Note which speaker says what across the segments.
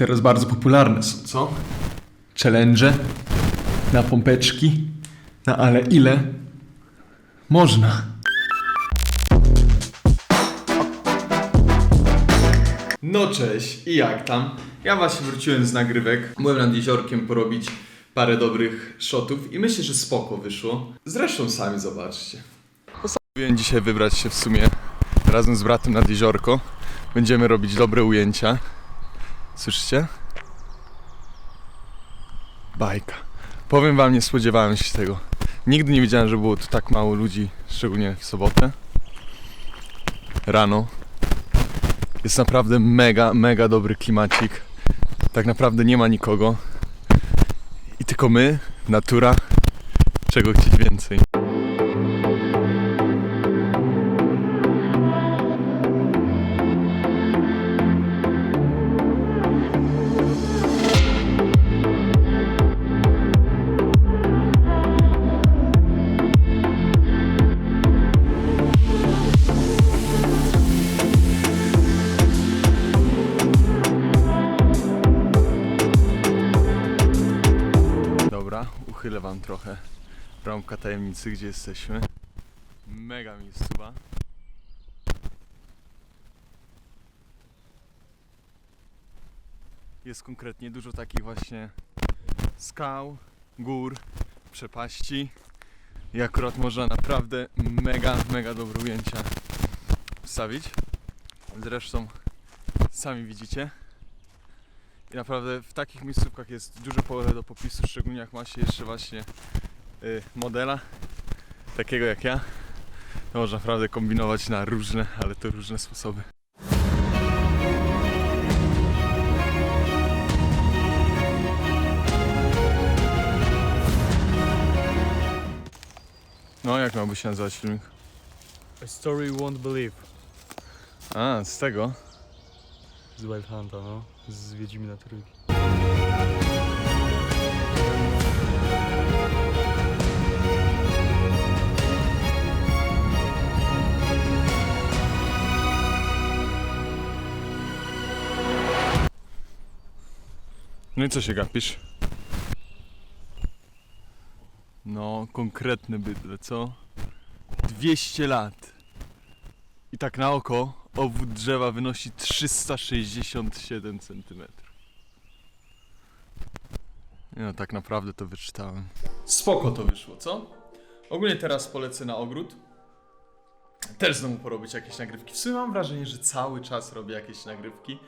Speaker 1: Teraz bardzo popularne są, co? Challenge na pompeczki, na ale ile można. No cześć, i jak tam? Ja właśnie wróciłem z nagrywek. Byłem nad jeziorkiem porobić parę dobrych shotów i myślę, że spoko wyszło. Zresztą sami zobaczcie. Postanowiłem dzisiaj wybrać się w sumie razem z bratem nad jeziorko. Będziemy robić dobre ujęcia. Słyszycie? Bajka. Powiem wam, nie spodziewałem się tego. Nigdy nie wiedziałem, że było tu tak mało ludzi, szczególnie w sobotę. Rano. Jest naprawdę mega, mega dobry klimacik. Tak naprawdę nie ma nikogo. I tylko my, natura. Czego chcieć więcej? Wam trochę ramka tajemnicy, gdzie jesteśmy. Mega miejscowa. Jest konkretnie dużo takich właśnie skał, gór, przepaści. I akurat można naprawdę mega, mega dobre ujęcia wstawić. Zresztą sami widzicie. I naprawdę w takich miejscówkach jest duże pole do popisu, szczególnie jak ma się jeszcze właśnie y, modela, takiego jak ja. To można naprawdę kombinować na różne, ale to różne sposoby. No, jak miałby się nazywać filmik?
Speaker 2: A story you won't believe.
Speaker 1: A, z tego?
Speaker 2: Z Wild Hunta, no. Z Wiedźmina Trójki.
Speaker 1: No i co się gapisz? No, konkretne bydle, co? 200 lat. I tak na oko obwód drzewa wynosi 367 cm. No, tak naprawdę to wyczytałem. Spoko to wyszło, co? Ogólnie teraz polecę na ogród. Też znowu porobić jakieś nagrywki. W sumie mam wrażenie, że cały czas robię jakieś nagrywki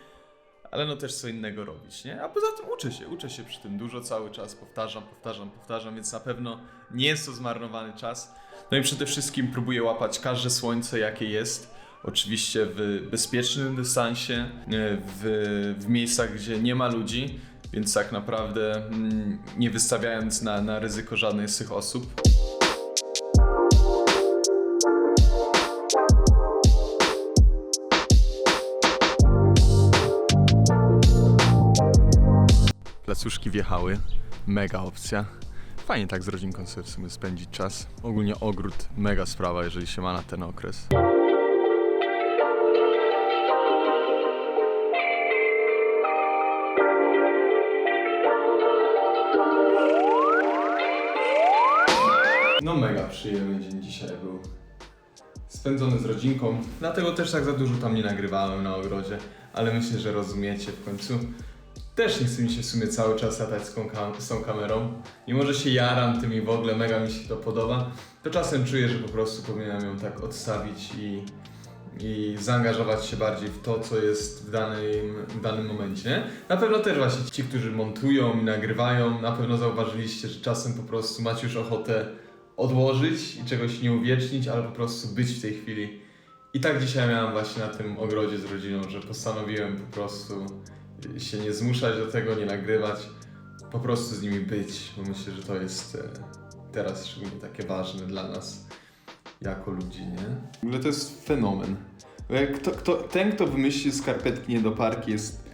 Speaker 1: ale no też co innego robić, nie? A poza tym uczę się, uczę się przy tym dużo cały czas, powtarzam, powtarzam, powtarzam, więc na pewno nie jest to zmarnowany czas. No i przede wszystkim próbuję łapać każde słońce, jakie jest. Oczywiście w bezpiecznym dystansie, e, w, w miejscach, gdzie nie ma ludzi, więc tak naprawdę mm, nie wystawiając na, na ryzyko żadnej z tych osób. Placuszki wjechały, mega opcja. Fajnie tak z rodzinką sobie w sumie spędzić czas. Ogólnie ogród, mega sprawa, jeżeli się ma na ten okres. No mega przyjemny dzień dzisiaj był. Spędzony z rodzinką, dlatego też tak za dużo tam nie nagrywałem na ogrodzie, ale myślę, że rozumiecie w końcu. Też nie chce mi się w sumie cały czas latać z, kam- z tą kamerą. Mimo, że się jaram tym i w ogóle mega mi się to podoba, to czasem czuję, że po prostu powinienem ją tak odstawić i, i zaangażować się bardziej w to, co jest w danym, w danym momencie. Na pewno też właśnie ci, którzy montują i nagrywają, na pewno zauważyliście, że czasem po prostu macie już ochotę odłożyć i czegoś nie uwiecznić, ale po prostu być w tej chwili. I tak dzisiaj miałem właśnie na tym ogrodzie z rodziną, że postanowiłem po prostu się nie zmuszać do tego, nie nagrywać, po prostu z nimi być, bo myślę, że to jest e, teraz szczególnie takie ważne dla nas jako ludzi, nie? W ogóle to jest fenomen. Kto, kto, ten, kto wymyślił skarpetki nie do parki jest,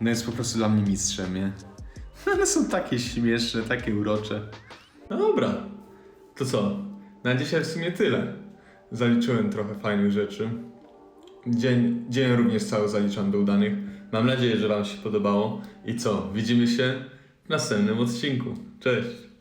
Speaker 1: no jest po prostu dla mnie mistrzem, nie? One są takie śmieszne, takie urocze. No dobra, to co? Na dzisiaj w sumie tyle. Zaliczyłem trochę fajnych rzeczy. Dzień, dzień również cały zaliczam do udanych. Mam nadzieję, że Wam się podobało. I co? Widzimy się w następnym odcinku. Cześć!